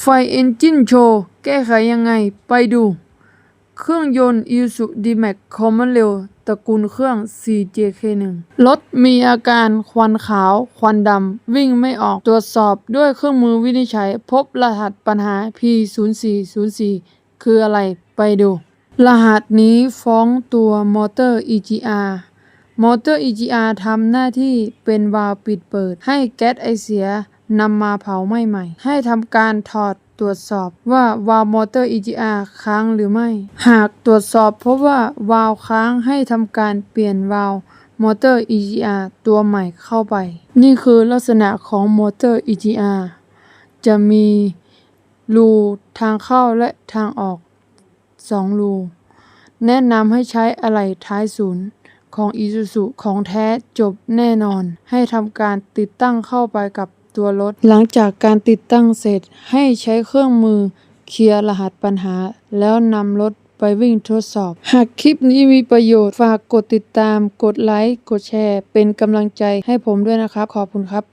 ไฟเอนจินโชว์แก้ไขยังไง ไปดู เครื่องยนต์ Isuzu D-Max Common Rail ตระกูลเครื่อง 4JK1 รถมีอาการควันขาว ควันดำ วิ่งไม่ออก ตรวจสอบด้วยเครื่องมือวินิจฉัย พบรหัสปัญหา P0404 คืออะไร ไปดู รหัสนี้ฟ้องตัวมอเตอร์ EGR มอเตอร์ EGR ทำหน้าที่เป็นวาล์วปิดเปิด ให้แก๊สไอเสีย นำมาเผาไหม้ใหม่ ให้ทำการถอดตรวจสอบว่าวาล์วมอเตอร์ EGR ค้างหรือไม่ หากตรวจสอบพบว่าวาล์วค้างให้ทำการเปลี่ยนวาล์วมอเตอร์ EGR ตัวใหม่เข้าไป นี่คือลักษณะของมอเตอร์ EGR จะมีรูทางเข้าและทางออก 2 รู แนะนำให้ใช้อะไหล่ท้ายศูนย์ของ Isuzu ของแท้จบแน่นอน ให้ทำการติดตั้งเข้าไปกับ ตัวรถ หลังจากการติดตั้งเสร็จให้ใช้เครื่องมือเคลียร์รหัสปัญหา แล้วนำรถไปวิ่งทดสอบ หากคลิปนี้มีประโยชน์ฝากกดติดตาม กดไลค์ กดแชร์ เป็นกำลังใจให้ผมด้วยนะครับ ขอบคุณครับ